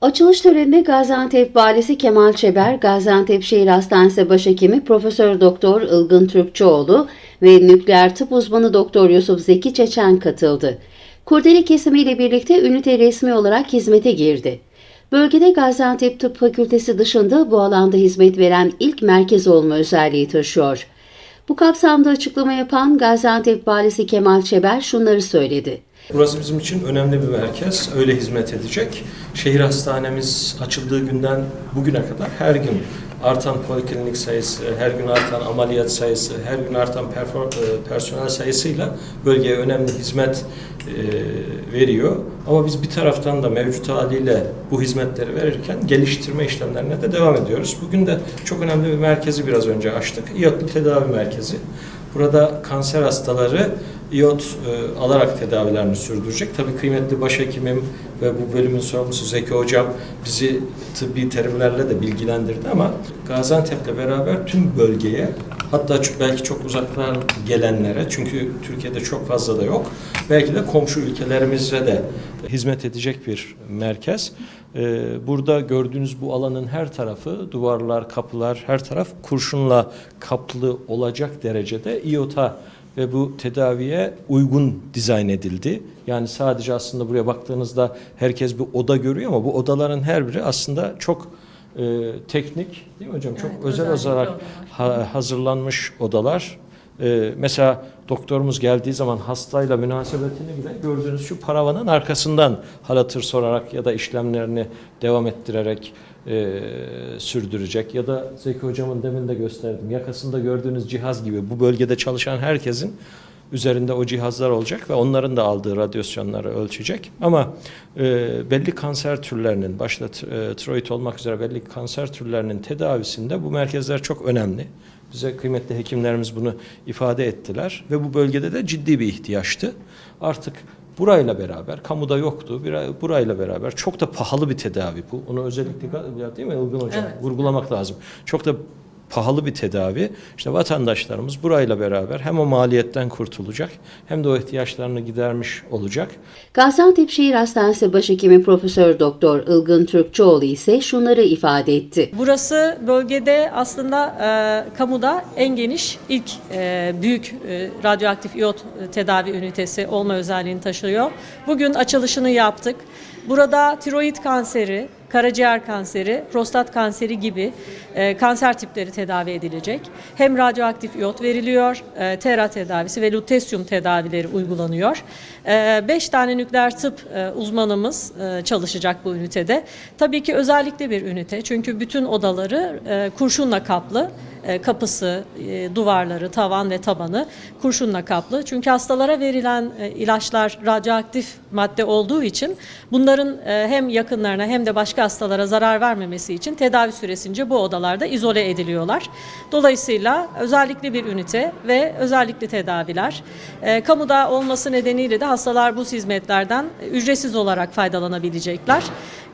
Açılış töreninde Gaziantep Valisi Kemal Çeber, Gaziantep Şehir Hastanesi Başhekimi Profesör Doktor Ilgın Türkçüoğlu ve nükleer tıp uzmanı Doktor Yusuf Zeki Çeçen katıldı. Kurdele kesimiyle birlikte ünite resmi olarak hizmete girdi. Bölgede Gaziantep Tıp Fakültesi dışında bu alanda hizmet veren ilk merkez olma özelliği taşıyor. Bu kapsamda açıklama yapan Gaziantep Valisi Kemal Çeber şunları söyledi. Burası bizim için önemli bir merkez. Öyle hizmet edecek. Şehir hastanemiz açıldığı günden bugüne kadar her gün artan poliklinik sayısı, her gün artan ameliyat sayısı, her gün artan e, personel sayısıyla bölgeye önemli hizmet e, veriyor. Ama biz bir taraftan da mevcut haliyle bu hizmetleri verirken geliştirme işlemlerine de devam ediyoruz. Bugün de çok önemli bir merkezi biraz önce açtık. İyotlu Tedavi Merkezi. Burada kanser hastaları iot e, alarak tedavilerini sürdürecek. Tabii kıymetli başhekimim ve bu bölümün sorumlusu Zeki Hocam bizi tıbbi terimlerle de bilgilendirdi ama Gaziantep'le beraber tüm bölgeye hatta ç- belki çok uzaktan gelenlere çünkü Türkiye'de çok fazla da yok. Belki de komşu ülkelerimize de hizmet edecek bir merkez. Ee, Burada gördüğünüz bu alanın her tarafı, duvarlar, kapılar, her taraf kurşunla kaplı olacak derecede iota ve bu tedaviye uygun dizayn edildi. Yani sadece aslında buraya baktığınızda herkes bir oda görüyor ama bu odaların her biri aslında çok e, teknik değil mi hocam? Çok Evet, özel olarak ha- hazırlanmış odalar. Ee, mesela doktorumuz geldiği zaman hastayla münasebetini bile gördüğünüz şu paravanın arkasından halatır sorarak ya da işlemlerini devam ettirerek e, sürdürecek ya da Zeki hocamın demin de gösterdim yakasında gördüğünüz cihaz gibi bu bölgede çalışan herkesin üzerinde o cihazlar olacak ve onların da aldığı radyasyonları ölçecek. Ama e, belli kanser türlerinin, başta e, tiroid olmak üzere belli kanser türlerinin tedavisinde bu merkezler çok önemli. Bize kıymetli hekimlerimiz bunu ifade ettiler ve bu bölgede de ciddi bir ihtiyaçtı. Artık burayla beraber, kamuda yoktu, burayla beraber çok da pahalı bir tedavi bu. Onu özellikle değil mi Ilgın Hocam? Evet. Vurgulamak lazım. Çok da pahalı bir tedavi. İşte vatandaşlarımız burayla beraber hem o maliyetten kurtulacak hem de o ihtiyaçlarını gidermiş olacak. Gaziantep Şehir Hastanesi Başhekimi Profesör Doktor Ilgın Türkçüoğlu ise şunları ifade etti. Burası bölgede aslında e, kamuda en geniş ilk e, büyük e, radyoaktif iot tedavi ünitesi olma özelliğini taşıyor. Bugün açılışını yaptık. Burada tiroid kanseri, karaciğer kanseri, prostat kanseri gibi e, kanser tipleri tedavi edilecek. Hem radyoaktif iot veriliyor, e, tera tedavisi ve lutesyum tedavileri uygulanıyor. 5 tane nükleer tıp e, uzmanımız e, çalışacak bu ünitede. Tabii ki özellikle bir ünite çünkü bütün odaları e, kurşunla kaplı. E, kapısı, e, duvarları, tavan ve tabanı kurşunla kaplı. Çünkü hastalara verilen e, ilaçlar radyoaktif madde olduğu için bunların hem yakınlarına hem de başka hastalara zarar vermemesi için tedavi süresince bu odalarda izole ediliyorlar. Dolayısıyla özellikle bir ünite ve özellikle tedaviler. Kamuda olması nedeniyle de hastalar bu hizmetlerden ücretsiz olarak faydalanabilecekler.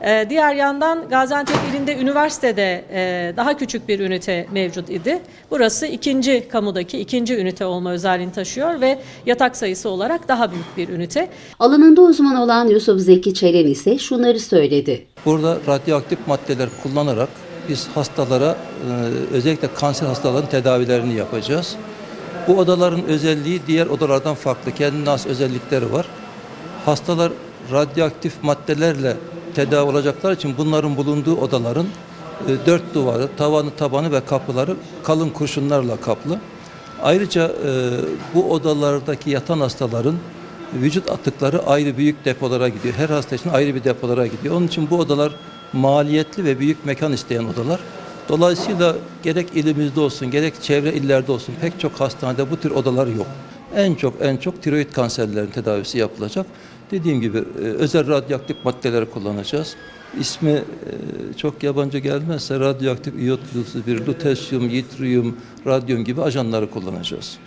E, Diğer yandan Gaziantep ilinde üniversitede e, daha küçük bir ünite mevcut idi. Burası ikinci kamudaki ikinci ünite olma özelliğini taşıyor ve yatak sayısı olarak daha büyük bir ünite. Alanında uzman olan Yusuf Zeki Çelen ise şunları söyledi. Burada radyoaktif maddeler kullanarak biz hastalara e, özellikle kanser hastalarının tedavilerini yapacağız. Bu odaların özelliği diğer odalardan farklı. Kendine has özellikleri var. Hastalar radyoaktif maddelerle tedavi olacaklar için bunların bulunduğu odaların e, dört duvarı, tavanı, tabanı ve kapıları kalın kurşunlarla kaplı. Ayrıca e, bu odalardaki yatan hastaların vücut atıkları ayrı büyük depolara gidiyor. Her hasta için ayrı bir depolara gidiyor. Onun için bu odalar maliyetli ve büyük mekan isteyen odalar. Dolayısıyla gerek ilimizde olsun gerek çevre illerde olsun pek çok hastanede bu tür odalar yok. En çok en çok tiroid kanserlerin tedavisi yapılacak. Dediğim gibi e, özel radyoaktif maddeleri kullanacağız. İsmi e, çok yabancı gelmezse radyoaktif iyot bir lutesyum, yitriyum, radyum gibi ajanları kullanacağız.